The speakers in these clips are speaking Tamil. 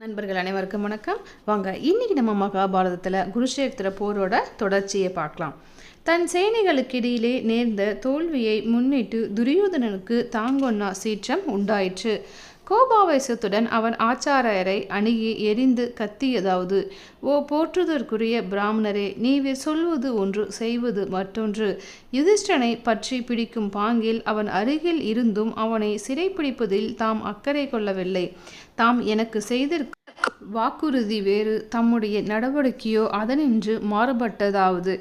நண்பர்கள் அனைவருக்கும் வணக்கம். வாங்க இன்னைக்கு நம்ம மகாபாரதத்தில் குருஷேத்திர போரோட தொடர்ச்சியை பார்க்கலாம். தன் சேனைகளுக்கிடையிலே நேர்ந்த தோல்வியை முன்னிட்டு துரியோதனனுக்கு தாங்கொன்னா சீற்றம் உண்டாயிற்று. கோபாவேசத்துடன் அவன் ஆச்சாரியரை அணுகி எரிந்து கத்தியதாவது ஓ போற்றுதற்குரிய பிராமணரே நீவே சொல்வது ஒன்று செய்வது மற்றொன்று. யுதிஷ்டனை பற்றி பிடிக்கும் பாங்கில் அவன் அருகில் இருந்தும் அவனை சிறைப்பிடிப்பதில் தாம் அக்கறை கொள்ளவில்லை. தாம் எனக்கு செய்திருக்க வாக்குறுதி வேறு தம்முடைய நடவடிக்கையோ அதனின்று மாறுபட்டதாவது.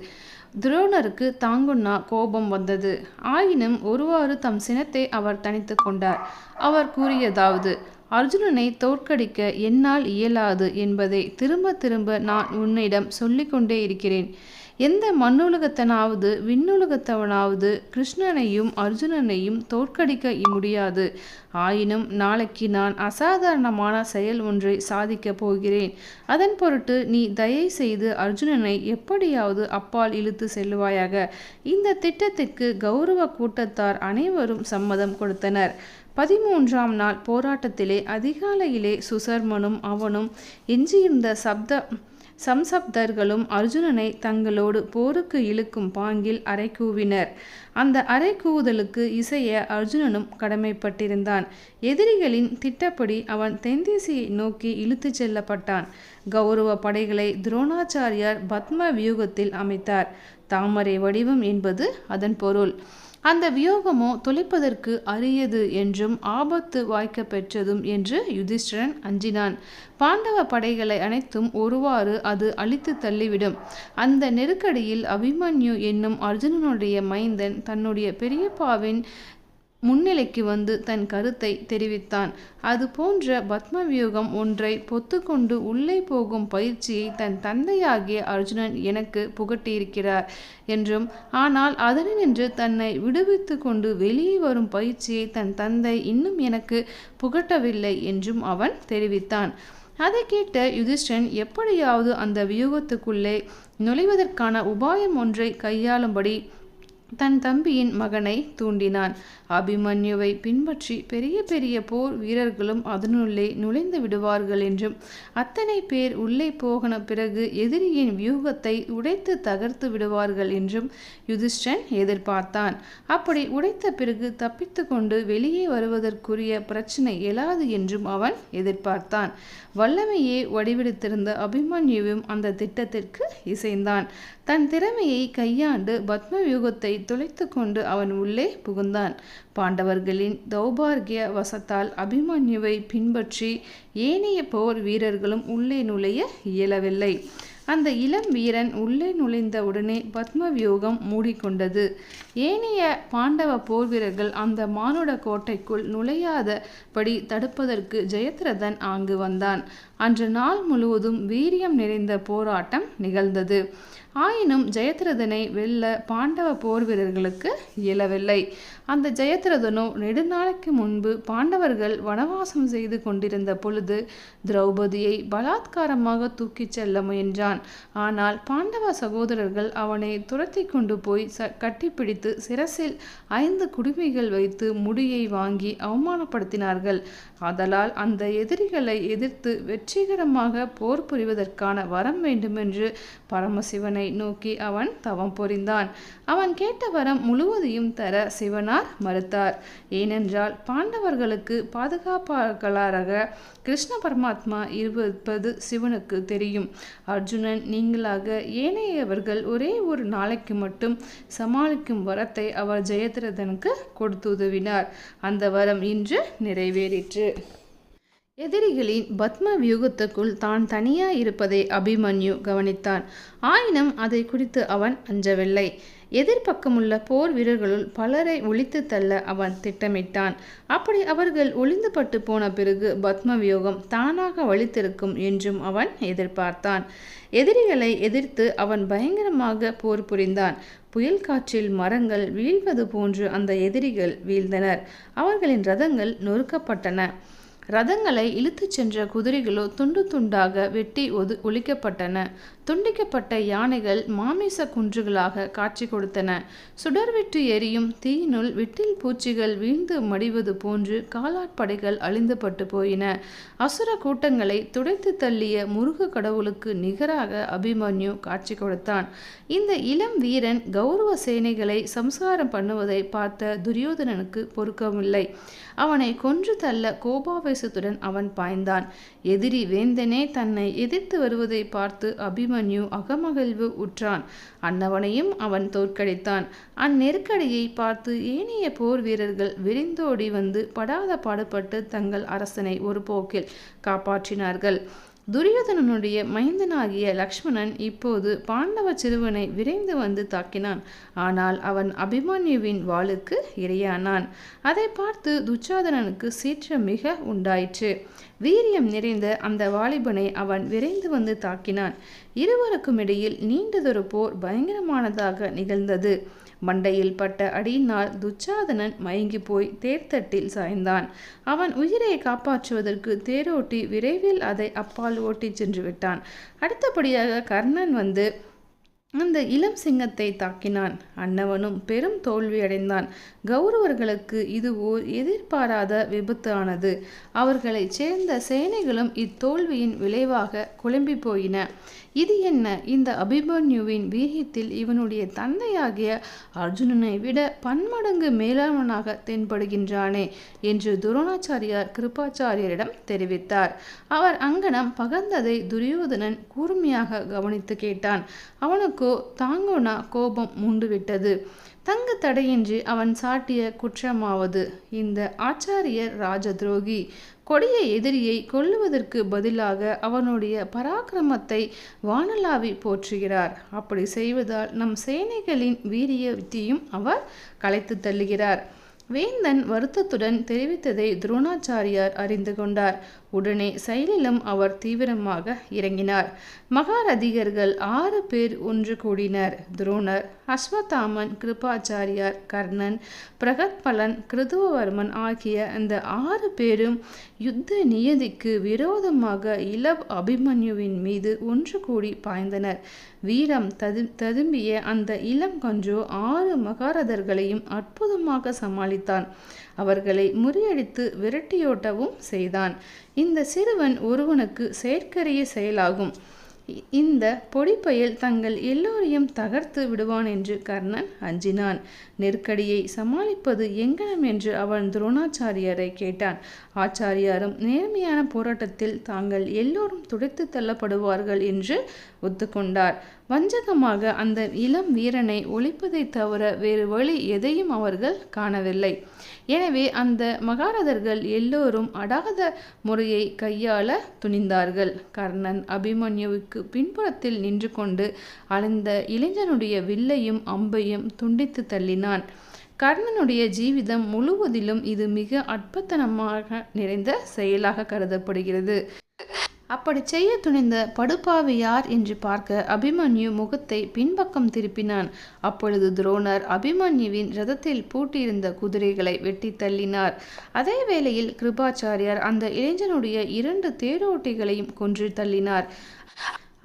துரோணருக்கு தாங்குண்ணா கோபம் வந்தது. ஆயினும் ஒருவாறு தம் சினத்தை அவர் தனித்து கொண்டார். அவர் கூறியதாவது அர்ஜுனனை தோற்கடிக்க என்னால் இயலாது என்பதை திரும்ப திரும்ப நான் உன்னிடம் சொல்லிக்கொண்டே இருக்கிறேன். எந்த மண்ணுலகத்தனாவது விண்ணுலகத்தவனாவது கிருஷ்ணனையும் அர்ஜுனனையும் தோற்கடிக்க முடியாது. ஆயினும் நாளைக்கு நான் அசாதாரணமான செயல் ஒன்றை சாதிக்கப் போகிறேன். அதன் பொருட்டு நீ தயை செய்து அர்ஜுனனை எப்படியாவது அப்பால் இழுத்து செல்லுவாயாக இந்த திட்டத்திற்கு கௌரவ கூட்டத்தார் அனைவரும் சம்மதம் கொடுத்தனர். பதிமூன்றாம் நாள் போராட்டத்திலே அதிகாலையிலே சுசர்மனும் அவனும் எஞ்சியிருந்த சப்த சம்சப்தர்களும் அர்ஜுனனை தங்களோடு போருக்கு இழுக்கும் பாங்கில் அரைக்கூவினர் அந்த அரைக்கூவுதலுக்கு இசைய அர்ஜுனனும் கடமைப்பட்டிருந்தான். எதிரிகளின் திட்டப்படி அவன் தென்திசையை நோக்கி இழுத்துச் செல்லப்பட்டான். கௌரவ படைகளை துரோணாச்சாரியார் பத்ம வியூகத்தில் அமைத்தார். தாமரை வடிவம் என்பது அதன் பொருள். அந்த வியோகமோ தொலைப்பதற்கு அரியது என்றும் ஆபத்து வாய்க்க பெற்றதும் என்று யுதிஷ்டிரன் அஞ்சினான். பாண்டவ படைகளை அனைத்தும் ஒருவாறு அது அழித்து தள்ளிவிடும். அந்த நெருக்கடியில் அபிமன்யு என்னும் அர்ஜுனனுடைய மைந்தன் தன்னுடைய பெரியப்பாவின் முன்னிலைக்கு வந்து தன் கருத்தை தெரிவித்தான். அது போன்ற பத்மவியூகம் ஒன்றை பொத்துக்கொண்டு உள்ளே போகும் பயிற்சியை தன் தந்தையாகிய அர்ஜுனன் எனக்கு புகட்டியிருக்கிறார் என்றும் ஆனால் அதனின்று தன்னை விடுவித்து கொண்டு வெளியே வரும் பயிற்சியை தன் தந்தை இன்னும் எனக்கு புகட்டவில்லை என்றும் அவன் தெரிவித்தான். அதை கேட்ட யுதிஷ்டன் எப்படியாவது அந்த வியூகத்துக்குள்ளே நுழைவதற்கான உபாயம் ஒன்றை கையாளும்படி தன் தம்பியின் மகனை தூண்டினான். அபிமன்யுவை பின்பற்றி பெரிய பெரிய போர் வீரர்களும் அதனுள்ளே நுழைந்து விடுவார்கள் என்றும் அத்தனை பேர் உள்ளே போகன பிறகு எதிரியின் வியூகத்தை உடைத்து தகர்த்து விடுவார்கள் என்றும் யுதிஷ்டன் எதிர்பார்த்தான். அப்படி உடைத்த பிறகு தப்பித்து கொண்டு வெளியே வருவதற்குரிய பிரச்சனை எழாது என்றும் அவன் எதிர்பார்த்தான். வல்லமையே வடிவெடுத்திருந்த அபிமன்யுவும் அந்த திட்டத்திற்கு இசைந்தான். தன் திறமையை கையாண்டு பத்ம வியூகத்தை துளைத்து கொண்டு அவன் உள்ளே புகுந்தான். பாண்டவர்களின் தௌபார்கிய வசத்தால் அபிமன்யுவை பின்பற்றி ஏனைய போர் வீரர்களும் உள்ளே நுழைய இயலவில்லை. அந்த இளம் வீரன் உள்ளே நுழைந்த உடனே பத்மவியோகம் மூடிக்கொண்டது. ஏனைய பாண்டவ போர் வீரர்கள் அந்த மானுட கோட்டைக்குள் நுழையாதபடி தடுப்பதற்கு ஜெயத்ரதன் அங்கு வந்தான். அன்று நாள் முழுவதும் வீரியம் நிறைந்த போராட்டம் நிகழ்ந்தது. ஆயினும் ஜெயத்ரதனை வெல்ல பாண்டவ போர் வீரர்களுக்கு இயலவில்லை. அந்த ஜெயத்ரதனோ நெடுநாளைக்கு முன்பு பாண்டவர்கள் வனவாசம் செய்து கொண்டிருந்த பொழுது திரௌபதியை பலாத்காரமாக தூக்கிச் செல்ல முயன்றான். ஆனால் பாண்டவ சகோதரர்கள் அவனை துரத்தி கொண்டு போய் ச கட்டிப்பிடித்து சிரசில் ஐந்து குடுமைகள் வைத்து முடியை வாங்கி அவமானப்படுத்தினார்கள். ஆதலால் அந்த எதிரிகளை எதிர்த்து வெற்றிகரமாக போர் புரிவதற்கான வரம் வேண்டுமென்று பரமசிவனை நோக்கி அவன் தவம் புரிந்தான். அவன் கேட்ட வரம் முழுவதையும் தர சிவனார் மறுத்தார். ஏனென்றால் பாண்டவர்களுக்கு பாதுகாப்பாளராக கிருஷ்ண பரமாத்மா இருப்பது சிவனுக்கு தெரியும். அர்ஜுனன் நீங்களாக ஏனையவர்கள் ஒரே ஒரு நாளைக்கு மட்டும் சமாளிக்கும் வரத்தை அவர் ஜெயத்ரதனுக்கு கொடுத்து உதவினார் அந்த வரம் இன்று நிறைவேறிற்று. எதிரிகளின் பத்ம வியூகத்துக்குள் தான் தனியா இருப்பதை அபிமன்யு கவனித்தான். ஆயினும் அதை குறித்து அவன் அஞ்சவில்லை. எதிர்ப்பக்கமுள்ள போர் வீரர்களுள் பலரை ஒழித்து தள்ள அவன் திட்டமிட்டான். அப்படி அவர்கள் ஒளிந்துபட்டு போன பிறகு பத்ம வியோகம் தானாக வலித்திருக்கும் என்றும் அவன் எதிர்பார்த்தான். எதிரிகளை எதிர்த்து அவன் பயங்கரமாக போர் புரிந்தான். புயல் காற்றில் மரங்கள் வீழ்வது போன்று அந்த எதிரிகள் வீழ்ந்தனர். அவர்களின் ரதங்கள் நொறுக்கப்பட்டன. ரதங்களை இழுத்துச் சென்ற குதிரைகளோ துண்டு துண்டாக வெட்டி ஒது ஒழிக்கப்பட்டன. துண்டிக்கப்பட்ட யானைகள் மாமிச குன்றுகளாக காட்சி கொடுத்தன. சுடர்விட்டு எரியும் தீயினுள் விட்டில் பூச்சிகள் வீழ்ந்து மடிவது போன்று காலாட்படைகள் அழிந்துபட்டு போயின. அசுர கூட்டங்களை துடைத்து தள்ளிய முருக கடவுளுக்கு நிகராக அபிமன்யு காட்சி கொடுத்தான். இந்த இளம் வீரன் கௌரவ சேனைகளை சம்சாரம் பண்ணுவதை பார்த்த துரியோதனனுக்கு பொறுக்கவில்லை அவனை கொன்று தள்ள கோபாவை கோபாவேசத்துடன் அவன் பாய்ந்தான். எதிரி வேந்தனே தன்னை எதிர்த்து வருவதை பார்த்து அபிமன்யு அகமகிழ்வு உற்றான். அன்னவனையும் அவன் தோற்கடித்தான். அந்நெருக்கடியை பார்த்து ஏனைய போர் வீரர்கள் விரிந்தோடி வந்து படாத பாடுபட்டு தங்கள் அரசனை ஒரு போக்கில் காப்பாற்றினார்கள். துரியோதனனுடைய மைந்தனாகிய லக்ஷ்மணன் இப்போது பாண்டவ சிறுவனை விரைந்து வந்து தாக்கினான். ஆனால் அவன் அபிமன்யுவின் வாளுக்கு இரையானான். அதை பார்த்து துச்சாதனனுக்கு சீற்றம் மிக உண்டாயிற்று. வீரியம் நிறைந்த அந்த வாலிபனை அவன் விரைந்து வந்து தாக்கினான். இருவருக்கும் இடையில் நீண்டதொரு போர் பயங்கரமானதாக நிகழ்ந்தது. மண்டையில் பட்ட அடியினால் துச்சாதனன் மயங்கி போய் தேர்தட்டில் சாய்ந்தான். அவன் உயிரை காப்பாற்றுவதற்கு தேரோட்டி விரைவில் அதை அப்பால் ஓட்டிச் சென்று விட்டான். அடுத்தபடியாக கர்ணன் வந்து அந்த இளம் சிங்கத்தை தாக்கினான். அன்னவனும் பெரும் தோல்வியடைந்தான் கௌரவர்களுக்கு இது ஓர் எதிர்பாராத விபத்து ஆனது அவர்களைச் சேர்ந்த சேனைகளும் இத்தோல்வியின் விளைவாக குழம்பி போயின. இது என்ன? இந்த அபிமன்யுவின் வீரியத்தில் இவனுடைய தந்தையாகிய அர்ஜுனனை விட பன்மடங்கு மேலானவனாக தென்படுகின்றானே என்று துரோணாச்சாரியார் கிருபாச்சாரியரிடம் தெரிவித்தார். அவர் அங்கனம் பகர்ந்ததை துரியோதனன் கூர்மையாக கவனித்து கேட்டான். அவனுக்கு தாங்கோனா கோபம் மூண்டுவிட்டது. தங்கு தடையின்றி அவன் சாட்டிய குற்றமாவது. இந்த ஆச்சாரியர் ராஜ துரோகி கொடிய எதிரியை கொல்லுவதற்கு பதிலாக அவனுடைய பராக்கிரமத்தை வானலாவி போற்றுகிறார். அப்படி செய்வதால் நம் சேனைகளின் வீரியத்தையும் அவர் கலைத்து தள்ளுகிறார். வேந்தன் வருத்தத்துடன் தெரிவித்ததை துரோணாச்சாரியார் அறிந்து கொண்டார். உடனே செயலிலும் அவர் தீவிரமாக இறங்கினார். மகாரதிகர்கள் ஆறு பேர் ஒன்று கூடினர். துரோணர் அஸ்வத்தாமன் கிருபாச்சாரியார் கர்ணன் பிரகத்பலன் கிருதுவவர்மன் ஆகிய அந்த ஆறு பேரும் யுத்த நியதிக்கு விரோதமாக இளவ் அபிமன்யுவின் மீது ஒன்று கூடி பாய்ந்தனர். வீரம் தது ததும்பிய அந்த இளம் கன்றோ ஆறு மகாரதர்களையும் அற்புதமாக சமாளித்தான். அவர்களை முறியடித்து விரட்டியோட்டவும் செய்தான். இந்த சிறுவன் ஒருவனுக்கு செயற்கரிய செயலாகும். இந்த பொடிப்பயல் தங்கள் எல்லோரையும் தகர்த்து விடுவான் என்று கர்ணன் அஞ்சினான். நெருக்கடியை சமாளிப்பது எங்கனம் என்று அவன் துரோணாச்சாரியரை கேட்டான். ஆச்சாரியாரும் நேர்மையான போராட்டத்தில் தாங்கள் எல்லோரும் துடைத்து தள்ளப்படுவார்கள் என்று ஒத்துக்கொண்டார். வஞ்சகமாக அந்த இளம் வீரனை ஒழிப்பதை தவிர வேறு வழி எதையும் அவர்கள் காணவில்லை. எனவே அந்த மகாரதர்கள் எல்லோரும் அடாத முறையை கையாள துணிந்தார்கள். கர்ணன் அபிமன்யுவுக்கு பின்புறத்தில் நின்று கொண்டு அலைந்த இளைஞனுடைய வில்லையும் அம்பையும் துண்டித்து தள்ளினான். கர்ணனுடைய ஜீவிதம் முழுவதிலும் இது மிக அற்பத்தனமாக நிறைந்த செயலாக கருதப்படுகிறது. அப்படி செய்ய துணிந்த படுபாவி யார் என்று பார்க்க அபிமன்யு முகத்தை பின்பக்கம் திருப்பினான். அப்பொழுது துரோணர் அபிமன்யுவின் ரதத்தில் பூட்டியிருந்த குதிரைகளை வெட்டி தள்ளினார். அதே வேளையில் கிருபாச்சாரியார் அந்த இளைஞனுடைய இரண்டு தேரோட்டிகளையும் கொன்று தள்ளினார்.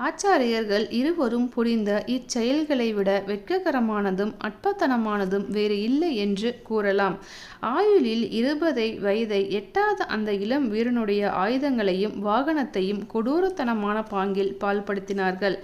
ஆச்சாரியர்கள் இருவரும் புரிந்த இச்செயல்களை விட வெட்ககரமானதும் அற்பத்தனமானதும் வேறு இல்லை என்று கூறலாம். ஆயுளில் இருபதை வயதை எட்டாத அந்த இளம் வீரனுடைய ஆயுதங்களையும் வாகனத்தையும் கொடூரத்தனமான பாங்கில் பால்படுத்தினார்கள்.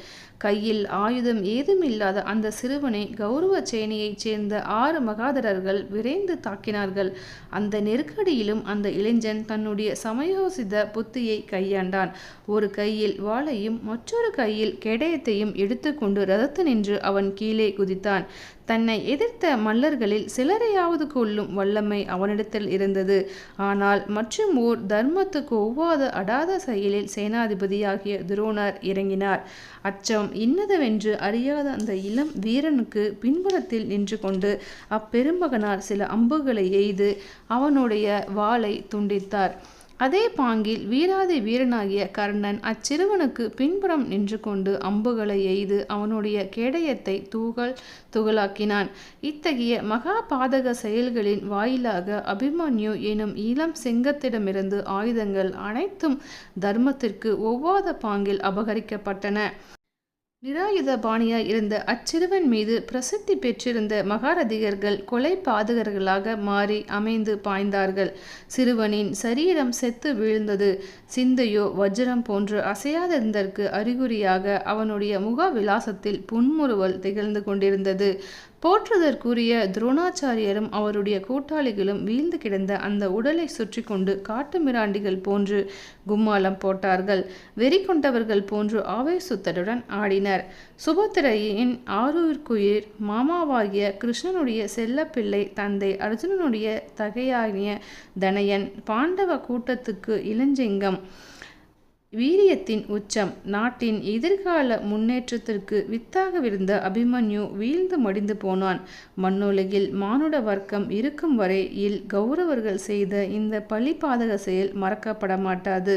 கையில் ஆயுதம் ஏதுமில்லாத அந்த சிறுவனை கௌரவ சேனையைச் சேர்ந்த ஆறு மகாதரர்கள் விரைந்து தாக்கினார்கள். அந்த நெருக்கடியிலும் அந்த இளைஞன் தன்னுடைய சமயோசித புத்தியை கையாண்டான். ஒரு கையில் வாளையும் மற்றொரு கையில் கேடயத்தையும் எடுத்துக்கொண்டு ரதத்து நின்று அவன் கீழே குதித்தான். தன்னை எதிர்த்த மல்லர்களில் சிலரையாவது கொள்ளும் வல்லமை அவனிடத்தில் இருந்தது. ஆனால் மற்றும் ஓர் தர்மத்துக்கு ஒவ்வாத அடாத செயலில் சேனாதிபதியாகிய துரோணர் இறங்கினார். அச்சம் இன்னதவென்று அறியாத அந்த இளம் வீரனுக்கு பின்புறத்தில் நின்று கொண்டு அப்பெருமகனார் சில அம்புகளை எய்து அவனுடைய வாளை துண்டித்தார். அதே பாங்கில் வீராதி வீரனாகிய கர்ணன் அச்சிறுவனுக்கு பின்புறம் நின்று கொண்டு அம்புகளை எய்து அவனுடைய கேடயத்தை தூகல் துகளாக்கினான். இத்தகைய மகா பாதக செயல்களின் வாயிலாக அபிமன்யு எனும் இளம் சிங்கத்திடமிருந்து ஆயுதங்கள் அனைத்தும் தர்மத்திற்கு ஒவ்வாத பாங்கில் அபகரிக்கப்பட்டன. நிராயுத பாணியாய் இருந்த அச்சிறுவன் மீது பிரசித்தி பெற்றிருந்த மகாரதிகர்கள் கொலை பாதகர்களாக மாறி அமைந்து பாய்ந்தார்கள். சிறுவனின் சரீரம் செத்து வீழ்ந்தது. சிந்தையோ வஜ்ரம் போன்று அசையாதிருந்தற்கு அறிகுறியாக அவனுடைய முக விலாசத்தில் புன்முறுவல் திகழ்ந்து கொண்டிருந்தது. போற்றுதற்குரிய துரோணாச்சாரியரும் அவருடைய கூட்டாளிகளும் வீழ்ந்து கிடந்த அந்த உடலை சுற்றி கொண்டு காட்டு மிராண்டிகள் போன்று கும்மாலம் போட்டார்கள். வெறி கொண்டவர்கள் போன்று ஆவேசுத்தருடன் ஆடினர். சுபத்திரையின் ஆரூர்க்குயிர் மாமாவாகிய கிருஷ்ணனுடைய செல்லப்பிள்ளை தந்தை அர்ஜுனனுடைய தகையாகிய தனயன் பாண்டவ கூட்டத்துக்கு இளஞ்சிங்கம். வீரியத்தின் உச்சம் நாட்டின் எதிர்கால முன்னேற்றத்திற்கு வித்தாகவிருந்த அபிமன்யு வீழ்ந்து மடிந்து போனான். மண்ணுலகில் மானுட வர்க்கம் இருக்கும் வரை இல் கௌரவர்கள் செய்த இந்த பழிபாதக செயல் மறக்கப்பட மாட்டாது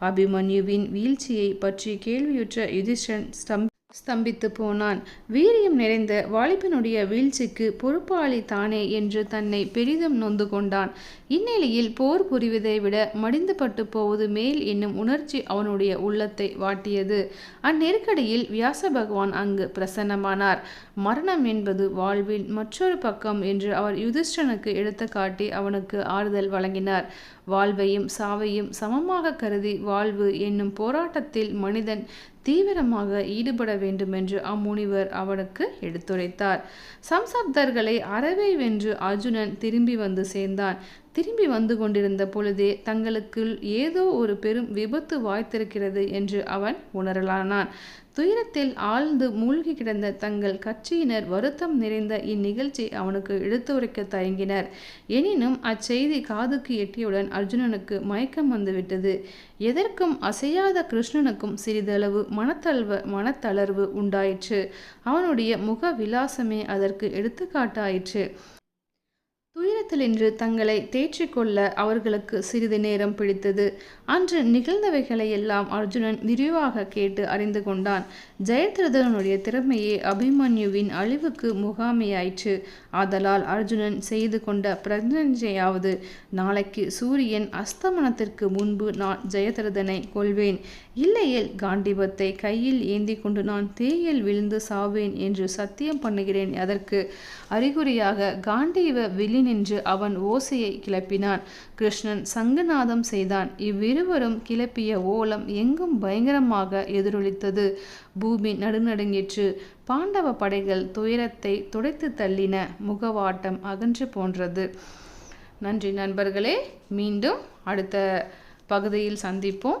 அபிமன்யுவின் வீழ்ச்சியை பற்றி கேள்வியுற்ற யுதிஷன் ஸ்டம் ஸ்தம்பித்து போனான். வீரியம் நிறைந்த வாலிபனுடைய வீழ்ச்சிக்கு பொறுப்பாளி தானே என்று தன்னை பெரிதும் நொந்து கொண்டான். இந்நிலையில் போர் புரிவதை விட மடிந்துபட்டு போவது மேல் என்னும் உணர்ச்சி அவனுடைய உள்ளத்தை வாட்டியது. அந்நெருக்கடியில் வியாச பகவான் அங்கு பிரசன்னமானார். மரணம் என்பது வாழ்வின் மற்றொரு பக்கம் என்று அவர் யுதிஷ்டனுக்கு எடுத்து காட்டி அவனுக்கு ஆறுதல் வழங்கினார். வாழ்வையும் சாவையும் சமமாக கருதி வாழ்வு என்னும் போராட்டத்தில் மனிதன் தீவிரமாக ஈடுபட வேண்டுமென்று அம்முனிவர் அவனுக்கு எடுத்துரைத்தார். சம்சப்தர்களை அறவே வென்று அர்ஜுனன் திரும்பி வந்து சேர்ந்தான். திரும்பி வந்து கொண்டிருந்த பொழுதே தங்களுக்குள் ஏதோ ஒரு பெரும் விபத்து வாய்த்திருக்கிறது என்று அவன் உணரலானான். துயரத்தில் ஆழ்ந்து மூழ்கி கிடந்த தங்கள் கட்சியினர் வருத்தம் நிறைந்த இந்நிகழ்ச்சி அவனுக்கு எடுத்துரைக்க தயங்கினர். எனினும் அச்செய்தி காதுக்கு எட்டியவுடன் அர்ஜுனனுக்கு மயக்கம் வந்துவிட்டது. எதற்கும் அசையாத கிருஷ்ணனுக்கும் சிறிதளவு மனத்தளவு மனத்தளர்வு உண்டாயிற்று. அவனுடைய முக விலாசமே அதற்கு எடுத்துக்காட்டாயிற்று. துயரத்திலின்று தங்களை தேற்றிக்கொள்ள அவர்களுக்கு சிறிது நேரம் பிடித்தது. அன்று நிகழ்ந்தவைகளை எல்லாம் அர்ஜுனன் விரிவாக கேட்டு அறிந்து கொண்டான். ஜெயத்ரதனுடைய திறமையே அபிமன்யுவின் அழிவுக்கு முகாமையாயிற்று. ஆதலால் அர்ஜுனன் செய்து கொண்ட பிரஜையாவது நாளைக்கு சூரியன் அஸ்தமனத்திற்கு முன்பு நான் ஜெயத்ரதனை கொள்வேன் இல்லையேல் காண்டிபத்தை கையில் ஏந்தி கொண்டு நான் தேயில் விழுந்து சாவேன் என்று சத்தியம் பண்ணுகிறேன். அதற்கு அறிகுறியாக காண்டீவ விழினின்று அவன் ஓசையை கிளப்பினான். கிருஷ்ணன் சங்கநாதம் செய்தான். இவ்விருவரும் கிளப்பிய ஓலம் எங்கும் பயங்கரமாக எதிரொலித்தது. பூமி நடுநடுங்கிற்று. பாண்டவ படைகள் துயரத்தை துடைத்து தள்ளின. முகவாட்டம் அகன்று போன்றது. நன்றி நண்பர்களே. மீண்டும் அடுத்த பகுதியில் சந்திப்போம்.